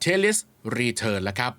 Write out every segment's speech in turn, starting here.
เทลิสรีเทิร์นแล้วครับ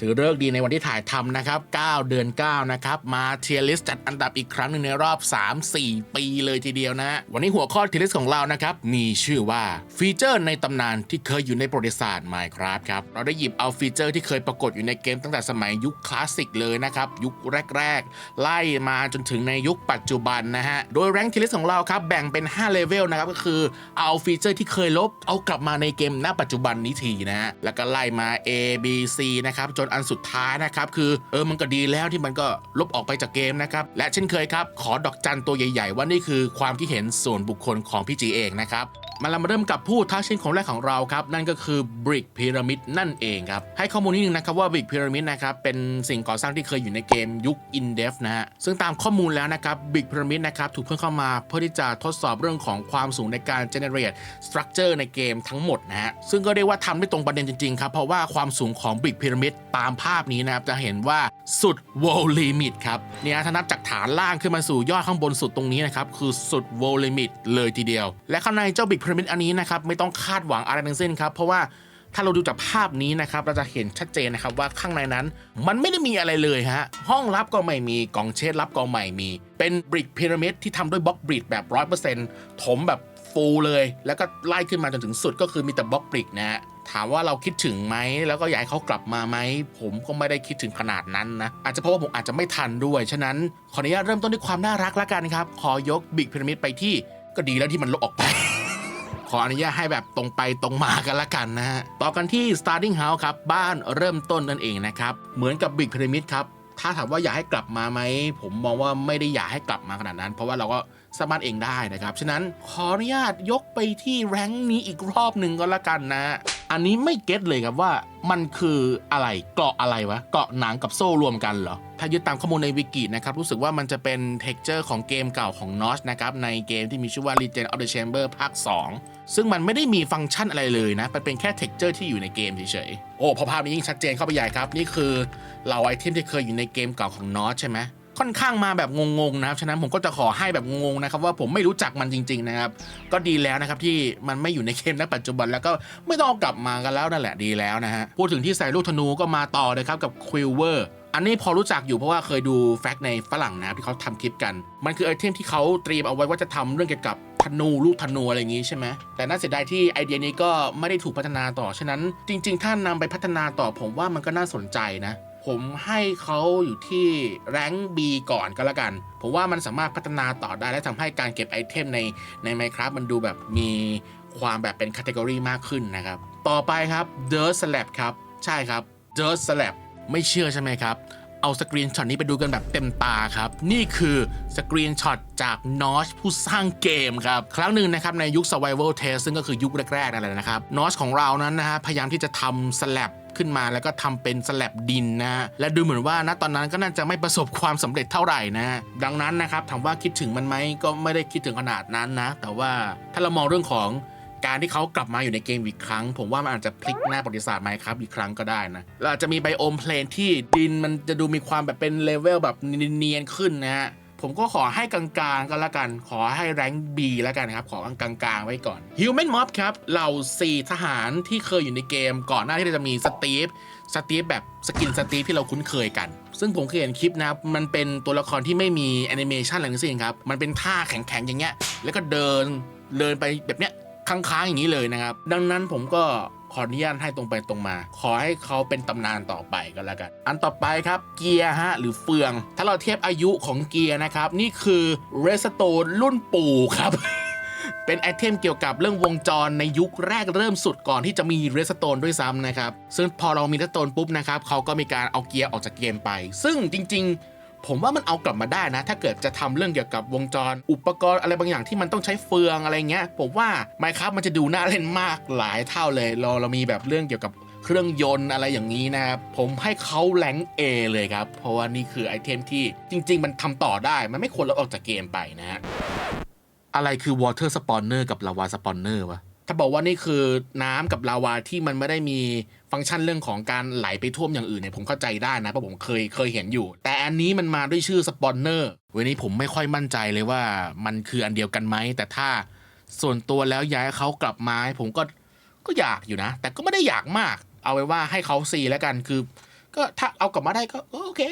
ถือเลิกดีในวันที่ถ่ายทำนะครับ 9 เดือน 9 นะครับ มาเทียลิสจัดอันดับอีกครั้งหนึ่งในรอบ 3-4 ปีเลยทีเดียวนะ วันนี้หัวข้อเทียลิสของเรานะครับ มีชื่อว่าฟีเจอร์ในตำนานที่เคยอยู่ในประวัติศาสตร์ Minecraft ครับ เราได้หยิบเอาฟีเจอร์ที่เคยปรากฏอยู่ในเกมตั้งแต่สมัยยุคคลาสสิกเลยนะครับ ยุคแรก ๆ ไล่มาจนถึงในยุคปัจจุบันนะฮะ โดยแรงเทียลิสของเราครับแบ่งเป็น 5 เลเวลนะครับก็คือเอาฟีเจอร์ที่เคยลบเอากลับมาในเกมณปัจจุบันนี้ทีนะฮะแล้วก็ไล่มา A B C นะครับจนอันสุดท้ายนะครับ คือเออมันก็ดีแล้วที่มันก็ลบออกไปจากเกมนะครับ และเช่นเคยครับ ขอดอกจันตัวใหญ่ ๆ ว่านี่คือความคิดเห็นส่วนบุคคลของพี่จีเองนะครับมาเรามาเริ่มกับผู้ท้าชิงของแรกของเราครับ นั่นก็คือ Brick Pyramid นั่นเองครับ ให้ข้อมูลนิดนึงนะครับว่า Brick Pyramid นะครับเป็นสิ่งก่อสร้างที่เคยอยู่ในเกมยุค In d e f นะฮะซึ่งตามข้อมูลแล้วนะครับ Brick Pyramid นะครับถูกเพิ่มเข้ามาเพื่อที่จะทดสอบเรื่องของความสูงในการ generate structure ในเกมทั้งหมดนะฮะซึ่งก็เรียกว่าทำได้ตรงประเด็นจริงๆครับเพราะว่าความสูงของ Brick Pyramid ตามภาพนี้นะครับจะเห็นว่าสุด wall limit ครับเนี่ยถ้านับจากฐานล่างขึ้นมาสู่ยอดข้างบนสุดตรงนี้นะครับคือสุด wall limit เลยทีเดียว และข้างในเจ้า Brick Pyramid อันนี้นะครับไม่ต้องคาดหวังอะไรทั้งสิ้นครับเพราะว่าถ้าเราดูจากภาพนี้นะครับเราจะเห็นชัดเจนนะครับว่าข้างในนั้น มันไม่ได้มีอะไรเลยฮะห้องลับก็ไม่มีกล่องเชดลับก็ไม่มี เป็นบริกพีระมิดที่ทำด้วยบล็อกบริกแบบร้อยเปอร์เซ็นต์ถมแบบฟูลเลย แล้วก็ไล่ขึ้นมาจนถึงสุดก็คือมีแต่บล็อกบริกนะฮะ ถามว่าเราคิดถึงไหมแล้วก็อยากให้เขากลับมาไหมผมก็ไม่ได้คิดถึงขนาดนั้นนะอาจจะเพราะว่าผมอาจจะไม่ทันด้วยฉะนั้นขออนุญาตเริ่มต้นด้วยความน่ารักละกันครับขอยกบิ๊กพีระมิดไปที่ก็ดีแล้วที่มันลบออกไป ขออนุญาตให้แบบตรงไปตรงมากันละกันนะฮะต่อกันที่ starting house ครับบ้านเริ่มต้นนั่นเองนะครับเหมือนกับ big pyramid ครับถ้าถามว่าอยากให้กลับมาไหมผมมองว่าไม่ได้อยากให้กลับมาขนาดนั้น เพราะว่าเราก็ สามารถเองได้นะครับ ฉะนั้นขออนุญาตยกไปที่แรงนี้อีกรอบหนึ่งก็แล้วกันนะ อันนี้ไม่เก็ตเลยครับว่ามันคืออะไรเกาะอะไรวะ เกาะหนังกับโซ่รวมกันเหรอ ถ้ายึดตามข้อมูลในวิกินะครับ รู้สึกว่ามันจะเป็น texture ของเกมเก่าของ Notch นะครับ ในเกมที่มีชื่อว่า Legend of the Chamber ภาค 2 ซึ่งมันไม่ได้มีฟังก์ชันอะไรเลยนะมันเป็นแค่ texture ที่อยู่ในเกมเฉยๆโอ้พอภาพนี้ยิ่งชัดเจนเข้าไปใหญ่ครับ นี่คือเหล่าไอเทมที่เคยอยู่ในเกมเก่าของ Notch ใช่ไหม ค่อนข้างมาแบบงงๆนะครับ ฉะนั้นผมก็จะขอให้แบบงงๆนะครับว่าผมไม่รู้จักมันจริง ๆนะครับ ก็ดีแล้วนะครับที่มันไม่อยู่ในเกมณปัจจุบันแล้วก็ไม่ต้องกลับมากันแล้วนั่นแหละดีแล้วนะฮะ พูดถึงที่ใส่ลูกธนูก็มาต่อเลยครับกับควิลเวอร์อันนี้พอรู้จักอยู่เพราะว่าเคยดูแฟกต์ในฝรั่งนะที่เขาทำคลิปกัน มันคือไอเทมที่เขาเตรียมเอาไว้ว่าจะทำเรื่องเกี่ยวกับธนูลูกธนูอะไรอย่างงี้ใช่ไหมแต่น่าเสียดายที่ไอเดียนี้ก็ไม่ได้ถูกพัฒนาต่อ ฉะนั้นจริง ๆ ถ้านำไปพัฒนาต่อผมว่ามันก็น่าสนใจนะ ผมให้เขาอยู่ที่แรงค์ B ก่อนก็แล้วกัน ผมว่ามันสามารถพัฒนาต่อได้และทำให้การเก็บไอเทมในใน Minecraft มันดูแบบมีความแบบเป็น c a t e g o r y มากขึ้นนะครับ ต่อไปครับ Dirt Slab ครับ ใช่ครับ Dirt Slab ไม่เชื่อใช่ไหมครับ เอาสกรีนช็อตนี้ไปดูกันแบบเต็มตาครับ นี่คือสกรีนช็อตจาก Notch ผู้สร้างเกมครับ ครั้งหนึ่งนะครับในยุค Survival Test ซึ่งก็คือยุคแรกๆนั่นแหละนะครับ Notch ของเรานั้นนะฮะพยายามที่จะทำสแลบ ขึ้นมาแล้วก็ทำเป็นสแลบดินนะฮะและดูเหมือนว่าณตอนนั้นก็น่าจะไม่ประสบความสำเร็จเท่าไหร่นะดังนั้นนะครับถามว่าคิดถึงมันไหมก็ไม่ได้คิดถึงขนาดนั้นนะ แต่ว่าถ้าเรามองเรื่องของการที่เขากลับมาอยู่ในเกมอีกครั้ง ผมว่ามันอาจจะพลิกหน้าประวัติศาสตร์ไหมครับอีกครั้งก็ได้นะแล้วอาจจะมีไบโอมเพลนที่ดินมันจะดูมีความแบบเป็นเลเวลแบบเนียนๆขึ้นนะฮะ ผมก็ขอให้กลางๆก็แล้วกัน ขอให้แรงค์ B แล้วกันครับ ขอกลางๆ ไว้ก่อน Human Mob ครับเหล่า4ทหารที่เคยอยู่ในเกม ก่อนหน้าที่จะมีสตีฟสตีฟแบบสกินสตีฟที่เราคุ้นเคยกัน ซึ่งผมเคยเห็นคลิปนะครับ มันเป็นตัวละครที่ไม่มีแอนิเมชันอะไรทั้งสิ้นครับ มันเป็นท่าแข็งๆ อย่างเงี้ย แล้วก็เดินเดินไปแบบเนี้ย ค้างๆอย่างนี้เลยนะครับ ดังนั้นผมก็ขออนุญาตให้ตรงไปตรงมา ขอให้เขาเป็นตำนานต่อไปก็แล้วกัน อันต่อไปครับเกียร์ฮะหรือเฟือง ถ้าเราเทียบอายุของเกียร์นะครับ นี่คือเรสโตนรุ่นปู่ครับเป็นไอเทมเกี่ยวกับเรื่องวงจรในยุคแรกเริ่มสุดก่อนที่จะมีเรสโตนด้วยซ้ำนะครับ ซึ่งพอเรามีเรสโตนปุ๊บนะครับเขาก็มีการเอาเกียร์ออกจากเกมไป ซึ่งจริง ๆ ผมว่ามันเอากลับมาได้นะ ถ้าเกิดจะทำเรื่องเกี่ยวกับวงจร อุปกรณ์อะไรบางอย่างที่มันต้องใช้เฟืองอะไรเงี้ย ผมว่า Minecraft มันจะดูน่าเล่นมากหลายเท่าเลย เราเรามีแบบเรื่องเกี่ยวกับเครื่องยนต์อะไรอย่างนี้นะครับ ผมให้เขาแรงเอเลยครับ เพราะว่านี่คือไอเทมที่จริง ๆ มันทำต่อได้ มันไม่ควรลบออกจากเกมไปนะฮะ อะไรคือ water spawner กับ lava spawner วะ ถ้าบอกว่านี่คือน้ำกับลาวาที่มันไม่ได้มีฟังก์ชันเรื่องของการไหลไปท่วมอย่างอื่นเนี่ยผมเข้าใจได้นะเพราะผมเคยเคยเห็นอยู่ แต่อันนี้มันมาด้วยชื่อสปอนเนอร์วันนี้ผมไม่ค่อยมั่นใจเลยว่ามันคืออันเดียวกันไหมแต่ถ้าส่วนตัวแล้วย้ายเขากลับมาผมก็ก็อยากอยู่นะ แต่ก็ไม่ได้อยากมาก เอาไว้ว่าให้เขาซีแล้วกันคือ ก็ถ้าเอากลับมาได้ก็โอเค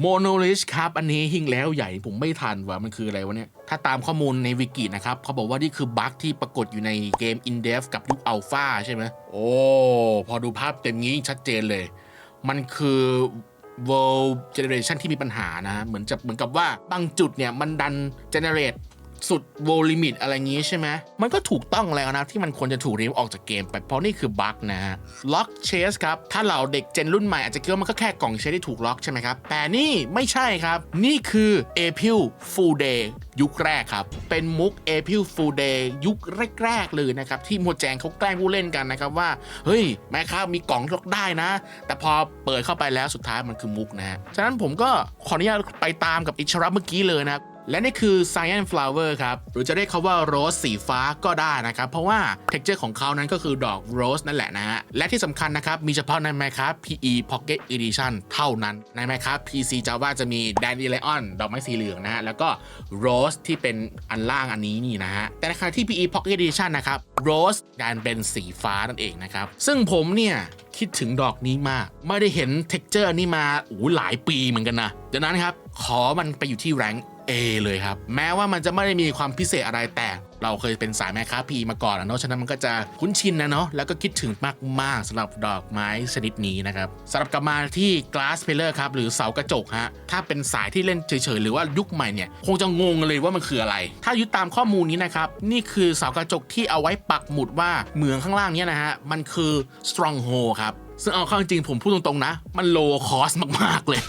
โมโนลิชครับ อันนี้หิ่งแล้วใหญ่ผมไม่ทันว่ามันคืออะไรวะเนี่ย ถ้าตามข้อมูลในวิกินะครับเขาบอกว่านี่คือบั๊กที่ปรากฏอยู่ในเกม in d e v กับยุคอัลฟาใช่ไหมโอ้พอดูภาพเต็มงี้ชัดเจนเลย มันคือ world generation ที่มีปัญหานะ เหมือนจะเหมือนกับว่าบางจุดเนี่ยมันดัน generate สุด world limit อะไรงี้ใช่ไหมมันก็ถูกต้องแล้วนะ ที่มันควรจะถูกรีมออกจากเกมไปเพราะนี่คือบั๊กนะฮะ lock chase ครับ ถ้าเราเด็กเจนรุ่นใหม่อาจจะคิดว่ามันก็แค่กล่องเชสที่ถูกล็อกใช่ไหมครับ แต่นี่ไม่ใช่ครับ นี่คือ April Fool Day ยุคแรกครับ เป็นมุก April Fool Day ยุคแรกๆเลยนะครับ ที่โมแจงเขาแกล้งผู้เล่นกันนะครับว่า เฮ้ยแม่ครับมีกล่องล็อกได้นะ แต่พอเปิดเข้าไปแล้วสุดท้ายมันคือมุกนะฮะฉะนั้นผมก็ขออนุญาตไปตามกับอิชรับเมื่อกี้เลยนะ และนี่คือ Cyan Flower ครับ หรือจะเรียกเขาว่าโรสสีฟ้าก็ได้นะครับ เพราะว่า texture ของเขานั้นก็คือดอกโรสนั่นแหละนะฮะ และที่สำคัญนะครับ มีเฉพาะใน Minecraft PE Pocket Edition เท่านั้น ใน Minecraft PC Java จะมี Dandelion ดอกไม้สีเหลืองนะฮะ แล้วก็ Rose ที่เป็นอันล่างอันนี้นี่นะฮะ แต่ในขณะที่ PE Pocket Edition นะครับ Rose ดันเป็นสีฟ้านั่นเองนะครับ ซึ่งผมเนี่ยคิดถึงดอกนี้มาก ไม่ได้เห็น texture นี่มาโอ้โหหลายปีเหมือนกันนะดังนั้นครับ ขอมันไปอยู่ที่แรง A เลยครับ แม้ว่ามันจะไม่ได้มีความพิเศษอะไรแต่ เราเคยเป็นสายแม่ค้าพีมาก่อนอะเนาะฉะนั้นมันก็จะคุ้นชินนะเนาะแล้วก็คิดถึงมาก ๆสำหรับดอกไม้ชนิดนี้นะครับสำหรับกลับมาที่ glass pillar ครับ หรือเสากระจกฮะ ถ้าเป็นสายที่เล่นเฉย ๆ หรือว่ายุคใหม่เนี่ย คงจะงงเลยว่ามันคืออะไร ถ้ายึดตามข้อมูลนี้นะครับ นี่คือเสากระจกที่เอาไว้ปักหมุดว่าเหมืองข้างล่างเนี้นะฮะมันคือ stronghold ครับซึ่งเอาเข้าจริงผมพูดตรง ๆ นะ มันโลคอสมาก ๆ เลย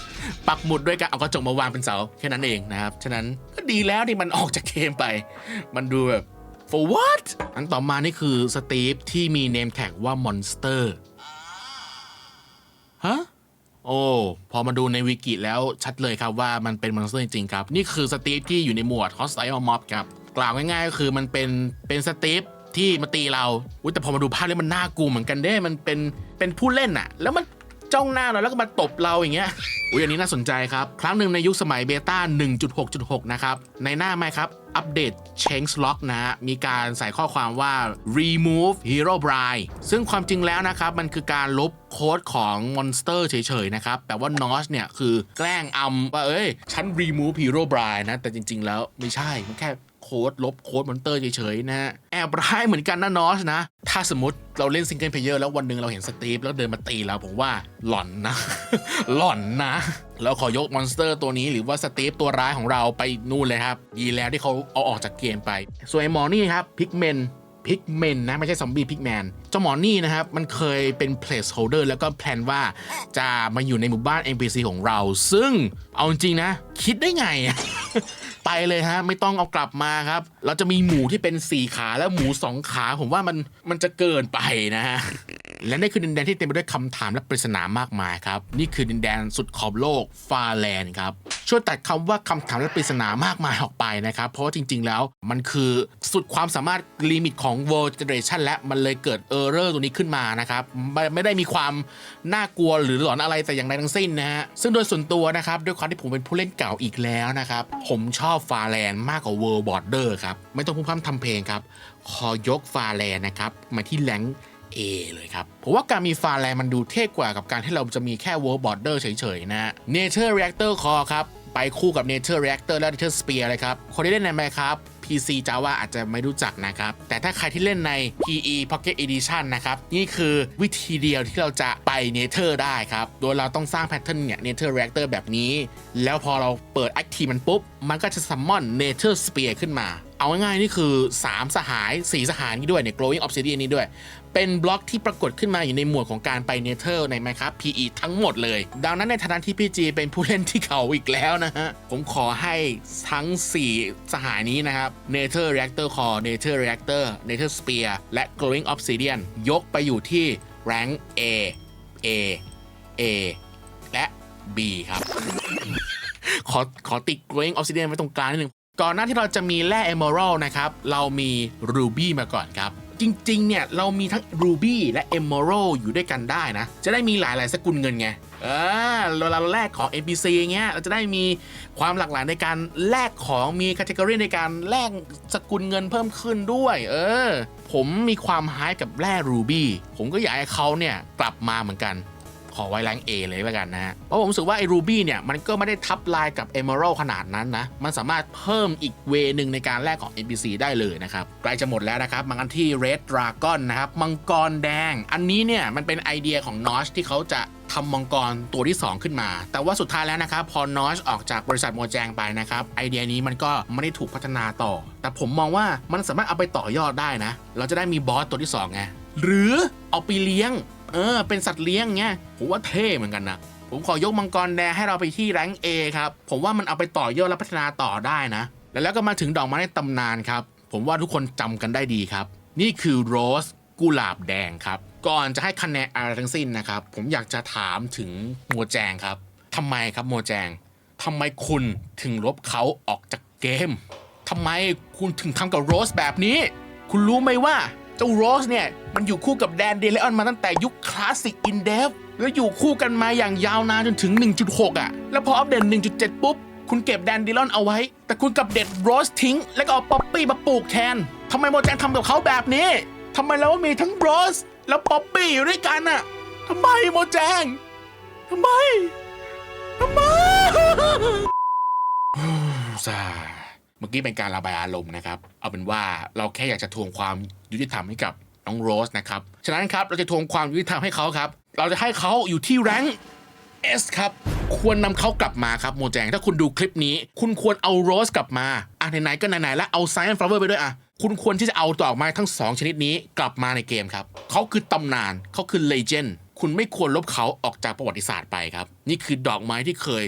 ปักหมุดด้วยการเอากระจกมาวางเป็นเสาแค่นั้นเองนะครับ ฉะนั้นก็ดีแล้วที่มันออกจากเกมไป มันดูแบบ for what อันต่อมานี่คือสตีฟที่มีเนมแท็กว่า monster ฮะโอ้พอมาดูในวิกิแล้วชัดเลยครับว่ามันเป็นมอนสเตอร์จริงๆครับ นี่คือสตีฟที่อยู่ในหมวด hostile mob ครับกล่าวง่ายๆก็คือมันเป็นเป็นสตีฟที่มาตีเราอุ๊ยแต่พอมาดูภาพแล้วมันน่ากลัวเหมือนกันเด้ มันเป็นเป็นผู้เล่นอะแล้วมัน จ้องหน้าเราแล้วก็มาตบเราอย่างเงี้ยอุ้ยอันนี้น่าสนใจครับ ครั้งหนึ่งในยุคสมัยเบต้า 1.6.6 นะครับ ในหน้าไหมครับ อัปเดต Change Lock นะฮะ มีการใส่ข้อความว่า remove hero bride ซึ่งความจริงแล้วนะครับ มันคือการลบโค้ดของ Monster เฉยๆ นะครับ แต่ว่า Notch เนี่ย คือแกล้งอำว่า เอ้ย ฉัน remove hero bride นะ แต่จริงๆ แล้วไม่ใช่ มันแค่ โค้ดลบโค้ดมอนเตอร์เฉยๆนะฮะแอบร้ายเหมือนกันนะนอชนะ ถ้าสมมติเราเล่นซิงเกิลเพลเยอร์แล้ววันหนึ่งเราเห็นสตีฟแล้วเดินมาตีเราผมว่าหล่อนนะ หล่อนนะแล้วขอยกมอนสเตอร์ตัวนี้หรือว่าสตีฟตัวร้ายของเราไปนู่นเลยครับดีแล้วที่เขาเอาออกจากเกมไป ส่วนไอ้หมอนี่ครับพิกเมนพิกเมนนะ ไม่ใช่ซอมบี้พิกแมนเจ้าหมอนี่นะครับ มันเคยเป็น placeholder แล้วก็แพลนว่าจะมาอยู่ในหมู่บ้าน NPC ของเรา ซึ่งเอาจริงนะ คิดได้ไง ไปเลยฮะ ไม่ต้องเอากลับมาครับ เราจะมีหมูที่เป็น4ขาแล้วหมู2ขา ผมว่ามันมันจะเกินไปนะฮะ และนี่คือดินแดนที่เต็มไปด้วยคำถามและปริศนามากมายครับ นี่คือดินแดนสุดขอบโลกฟาแลนด์ครับช่วยตัดคำว่าคำถามและปริศนามากมายออกไปนะครับ เพราะว่าจริง ๆ แล้วมันคือสุดความสามารถลิมิตของ World Generation และมันเลยเกิดเออร์เรอร์ตัวนี้ขึ้นมานะครับไม่ไม่ได้มีความน่ากลัวหรือหลอนอะไรแต่อย่างใดทั้งสิ้นนะฮะซึ่งโดยส่วนตัวนะครับด้วยความที่ผมเป็นผู้เล่นเก่าอีกแล้วนะครับผมชอบฟาแลนมากกว่าเวิร์บอร์เดอร์ครับ ไม่ต้องพูดพร่ำทำเพลงครับ ขอยกฟาแลนนะครับ มาที่แหลง A เลยครับผมว่าการมีฟาแลนมันดูเท่กว่ากับการที่เราจะมีแค่เวิร์บอร์เดอร์เฉยๆนะเนเธอร์เร .ACT เออร์คอครับ ไปคู่กับ Nature Reactor และเนเธอร์สเปียร์เลยครับ คนที่เล่นในไหมครับ PC Java อาจจะไม่รู้จักนะครับ แต่ถ้าใครที่เล่นใน PE Pocket Edition นะครับ นี่คือวิธีเดียวที่เราจะไป Nether ได้ครับ โดยเราต้องสร้างแพทเทิร์นเนี่ย Nether Reactor แบบนี้ แล้วพอเราเปิด Active มันปุ๊บ มันก็จะ Summon Nether Spear ขึ้นมา เอาง่ายๆนี่คือ 3 สหาย 4 สหายนี้ด้วยเนี่ย Glowing Obsidian นี้ด้วย เป็นบล็อกที่ปรากฏขึ้นมาอยู่ในหมวดของการไปเนเธอร์ใน Minecraft PE ทั้งหมดเลย ดังนั้นในฐานะที่พี่จีเป็นผู้เล่นที่เขาอีกแล้วนะฮะ ผมขอให้ทั้ง 4 สหายนี้นะครับ Nether Reactor Core Nether Reactor Nether Spear และ Glowing Obsidian ยกไปอยู่ที่ Rank A A A และ B ครับ ขอขอติด Glowing Obsidian ไว้ตรงกลางนิดนึงก่อนหน้าที่เราจะมีแร่ Emerald นะครับ เรามี Ruby มาก่อนครับ จริง ๆ เนี่ย เรามีทั้ง Ruby และ Emerald อยู่ด้วยกันได้นะ จะได้มีหลาย ๆ สกุลเงินไง เออเราเราแลกของ NPC เงี้ย เราจะได้มีความหลากหลายในการแลกของมีคัตเกอรี่ในการแลกสกุลเงินเพิ่มขึ้นด้วย เออ ผมมีความหายกับแร่รูบี้ผมก็อยากให้เขาเนี่ยกลับมาเหมือนกัน ขอไว้แรง A เลยแล้วกันนะฮะเพราะผมรู้สึกว่าไอ้ Ruby เนี่ยมันก็ไม่ได้ทับลายกับ Emerald ขนาดนั้นนะ มันสามารถเพิ่มอีกเวนึงในการแลกของ NPC ได้เลยนะครับใกล้จะหมดแล้วนะครับมากันที่ Red Dragon นะครับมังกรแดง อันนี้เนี่ยมันเป็นไอเดียของ Notch ที่เขาจะทำมังกรตัวที่ 2 ขึ้นมา แต่ว่าสุดท้ายแล้วนะครับพอ Notch ออกจากบริษัทโมแจงไปนะครับไอเดียนี้มันก็ไม่ได้ถูกพัฒนาต่อ แต่ผมมองว่ามันสามารถเอาไปต่อยอดได้นะ เราจะได้มีบอสตัวที่สองไงหรือเอาไปเลี้ยง เออ เป็นสัตว์เลี้ยงเงี้ยผมว่าเท่เหมือนกันนะผมขอยกมังกรแดงให้เราไปที่แรงเอครับ ผมว่ามันเอาไปต่อยอดและพัฒนาต่อได้นะแล้วแล้วก็มาถึงดอกไม้ในตำนานครับ ผมว่าทุกคนจำกันได้ดีครับ นี่คือโรสกุหลาบแดงครับ ก่อนจะให้คะแนนอะไรทั้งสิ้นนะครับ ผมอยากจะถามถึงโมแจงครับทำไมครับโมแจงทำไมคุณถึงลบเขาออกจากเกมทำไมคุณถึงทำกับโรสแบบนี้ คุณรู้ไหมว่า เจ้าโรสเนี่ย มันอยู่คู่กับแดนเดเลออนมาตั้งแต่ยุคคลาสสิกอินเดฟแล้วอยู่คู่กันมาอย่างยาวนานจนถึง 1.6 อะ แล้วพออัปเดต 1.7 ปุ๊บ คุณเก็บแดนเดเลออนเอาไว้ แต่คุณกับเด็ดโรสทิ้ง แล้วก็เอาป๊อปปี้มาปลูกแทนทำไมโมแจงทำกับเขาแบบนี้ทำไมเรามีทั้งโรสแล้วป๊อปปี้อยู่ด้วยกันอะทำไมโมแจงทำไมทำไม ซา มื่อกี้เป็นการระบายอารมณ์นะครับ เอาเป็นว่าเราแค่อยากจะทวงความยุติธรรมให้กับน้องโรสนะครับ ฉะนั้นครับเราจะทวงความยุติธรรมให้เขาครับ เราจะให้เขาอยู่ที่แรงค์ S ครับ ควรนำเขากลับมาครับโมแจง ถ้าคุณดูคลิปนี้ คุณควรเอาโรสกลับมา อะไหนๆก็ไหนๆแล้วเอาไซ e อนฟลาเวอร์ไปด้วยอะ คุณควรที่จะเอาดอกไม้ทั้ง 2 ชนิดนี้กลับมาในเกมครับ เขาคือตำนาน เขาคือเลเจนด์คุณไม่ควรลบเขาออกจากประวัติศาสตร์ไปครับ นี่คือดอกไม้ที่เคย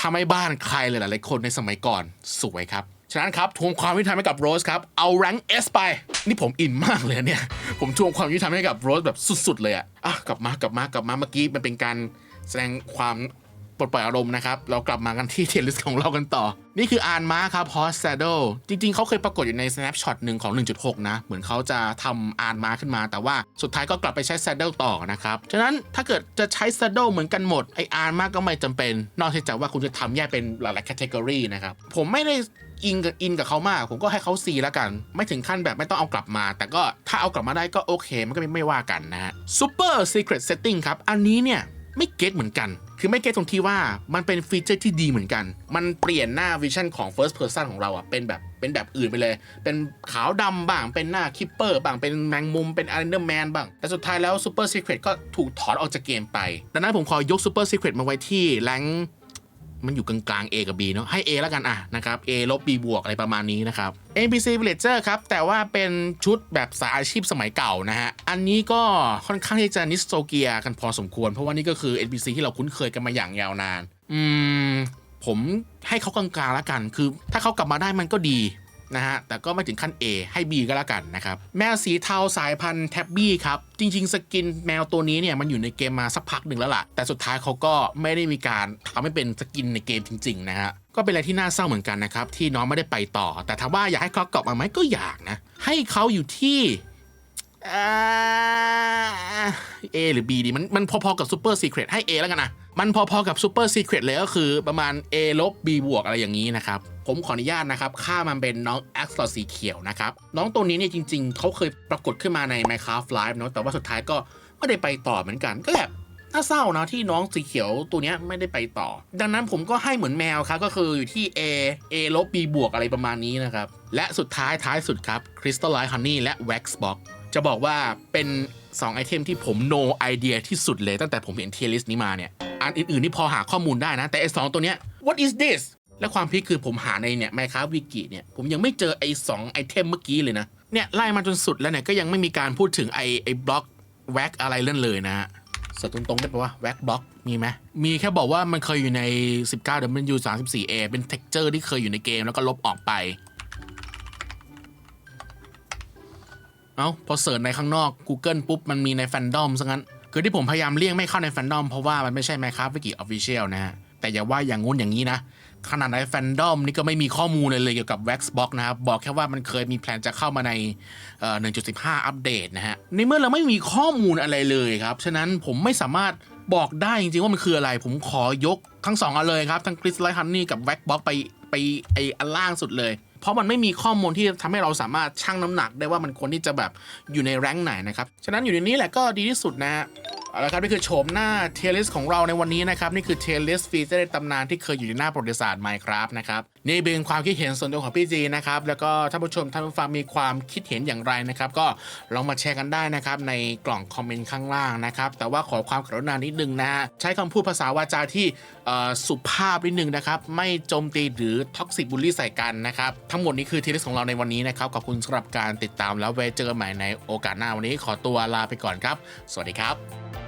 ทำให้บ้านใครหลายๆคนในสมัยก่อนสวยครับ ฉะนั้นครับทวงความยุติธรรมให้กับโรสครับเอาแรงค์ S ไป นี่ผมอินมากเลยเนี่ยผมทวงความยุติธรรมให้กับโรสแบบสุดๆเลยอะอะกลับมากลับมากลับมาเมื่อกี้มันเป็นการแสดงความปลดปล่อยอารมณ์นะครับ เรากลับมากันที่เทลิสของเรากันต่อ นี่คืออานมาครับฮอส a ด d l e จริงๆ เขาเคยปรากฏอยู่ใน snapshot หนึ่งของ 1.6 นะ เหมือนเขาจะทำอานมาขึ้นมา แต่ว่าสุดท้ายก็กลับไปใช้ saddle ต่อนะครับ ฉะนั้นถ้าเกิดจะใช้ saddle เหมือนกันหมด ไออานมาก็ไม่จำเป็น นอกจากว่าคุณจะทำแยกเป็นหลายๆ category นะครับ ผมไม่ได้ อินกับอินกับเขามาก ผมก็ให้เขา C แล้วกัน ไม่ถึงขั้นแบบไม่ต้องเอากลับมา แต่ก็ถ้าเอากลับมาได้ก็โอเค มันก็ไม่ไม่ว่ากันนะฮะ super secret setting ครับ อันนี้เนี่ยไม่เก็ตเหมือนกัน คือไม่เก็ตตรงที่ว่ามันเป็นฟีเจอร์ที่ดีเหมือนกัน มันเปลี่ยนหน้าวิชั่นของ first person ของเราอะเป็นแบบเป็นแบบอื่นไปเลย เป็นขาวดำบ้าง เป็นหน้าคิปเปอร์บ้าง เป็นแมงมุม เป็นอาร์เดอร์แมนบ้าง แต่สุดท้ายแล้ว Super Secret ก็ถูกถอนออกจากเกมไป ดังนั้นผมขอยก Super Secret มาไว้ที่แรง มันอยู่กลางๆ A กับ B เนาะให้ A แล้วกันอะนะครับ A ลบ B บวกอะไรประมาณนี้นะครับ NPC Villager ครับ แต่ว่าเป็นชุดแบบสายอาชีพสมัยเก่านะฮะ อันนี้ก็ค่อนข้างที่จะนิสโซเกียกันพอสมควร เพราะว่านี่ก็คือ NPC ที่เราคุ้นเคยกันมาอย่างยาวนาน อืม ผมให้เขากลางๆแล้วกัน คือ ถ้าเขากลับมาได้มันก็ดี นะฮะ แต่ก็ไม่ถึงขั้น A ให้ B ก็แล้วกันนะครับ แมวสีเทาสายพันธุ์แท็บบี้ครับ จริง ๆ สกินแมวตัวนี้เนี่ย มันอยู่ในเกมมาสักพักหนึ่งแล้วล่ะ แต่สุดท้ายเขาก็ไม่ได้มีการทำให้เป็นสกินในเกมจริง ๆ นะฮะก็เป็นอะไรที่น่าเศร้าเหมือนกันนะครับ ที่น้องไม่ได้ไปต่อ แต่ถามว่าอยากให้เขากลับมาไหมก็อยากนะ ให้เขาอยู่ที่เอหรือ B ดีมันมันพอๆกับ Super Secret ให้ A แล้วกันนะ มันพอๆกับ Super Secret เลยก็คือประมาณ A ลบ B บวกอะไรอย่างนี้นะครับ ผมขออนุญาตนะครับค่ามันเป็นน้อง a x l o สีเขียวนะครับ น้องตัวนี้เนี่ยจริงๆ เขาเคยปรากฏขึ้นมาใน Minecraft Live เนาะแต่ว่าสุดท้ายก็ไม่ได้ไปต่อเหมือนกันก็แบบน่าเศร้านะที่น้องสีเขียวตัวนี้ไม่ได้ไปต่อ ดังนั้นผมก็ให้เหมือนแมวครับก็คืออยู่ที่ A A ลบ B บวกอะไรประมาณนี้นะครับ และสุดท้ายท้ายสุดครับ Crystalline Honey และ Wax Box จะบอกว่าเป็น2ไอเทมที่ผม no idea ที่สุดเลยตั้งแต่ผมเห็นเทียลิสนี้มาเนี่ย อันอื่นๆนี่พอหาข้อมูลได้นะ แต่ไอสองตัวเนี้ย what is this และความพีคคือผมหาในเนี่ย Minecraft Wiki เนี่ยผมยังไม่เจอไอ้สองไอเทมเมื่อกี้เลยนะเนี่ยไล่มาจนสุดแล้วเนี่ยก็ยังไม่มีการพูดถึงไอ้ไอ้บล็อกแว็กอะไรเล่นเลยนะฮะสดตรงได้ปะว่าแว็กบล็อกมีไหมมีแค่บอกว่ามันเคยอยู่ใน 19 W 34 A เป็น texture ที่เคยอยู่ในเกมแล้วก็ลบออกไป เอ้าพอเสิร์ชในข้างนอก Google ปุ๊บ มันมีในแฟนดอมซะงั้น คือที่ผมพยายามเลี่ยงไม่เข้าในแฟนดอมเพราะว่ามันไม่ใช่ Minecraft Wiki Official นะฮะ แต่อย่าว่าอย่างงู้นอย่างนี้นะ ขนาดในแฟนดอมนี่ก็ไม่มีข้อมูลเลยเลยเกี่ยวกับ Waxbox นะครับ บอกแค่ว่ามันเคยมีแพลนจะเข้ามาใน 1.15 อัปเดตนะฮะ ในเมื่อเราไม่มีข้อมูลอะไรเลยครับ ฉะนั้นผมไม่สามารถบอกได้จริงๆว่ามันคืออะไร ผมขอยกทั้งสองอันเลยครับ ทั้ง c r y s t a l Honey กับ Waxbox ไปไปไออันล่างสุดเลย เพราะมันไม่มีข้อมูลที่ทำให้เราสามารถชั่งน้ำหนักได้ว่ามันควรที่จะแบบอยู่ในแรงไหนนะครับ ฉะนั้นอยู่ในนี้แหละก็ดีที่สุดนะฮะ เอาละครับนี่คือโฉมหน้าเทลิสของเราในวันนี้นะครับ นี่คือเทลิสฟีเจอร์ในตำนานที่เคยอยู่ในหน้าประวัติศาสตร์ไมครับนะครับนี่เป็นความคิดเห็นส่วนตัวของพี่จีนะครับแล้วก็ท่านผู้ชมท่านผู้ฟังมีความคิดเห็นอย่างไรนะครับ ก็ลองมาแชร์กันได้นะครับในกล่องคอมเมนต์ข้างล่างนะครับแต่ว่าขอความกรุณานิดนึงนะฮะใช้คำพูดภาษาวาจาที่สุภาพนิดนึงนะครับไม่โจมตีหรือท็อกซิ b บูลลี่ใส่กันนะครับทั้งหมดนี้คือทีเทลิสของเราในวันนี้นะครับขอบคุณสำหรับการติดตามแล้วไว้เจอกันใหม่ในโอกาสหน้าวันนี้ขอตัวลาไปก่อนครับ สวัสดีครับ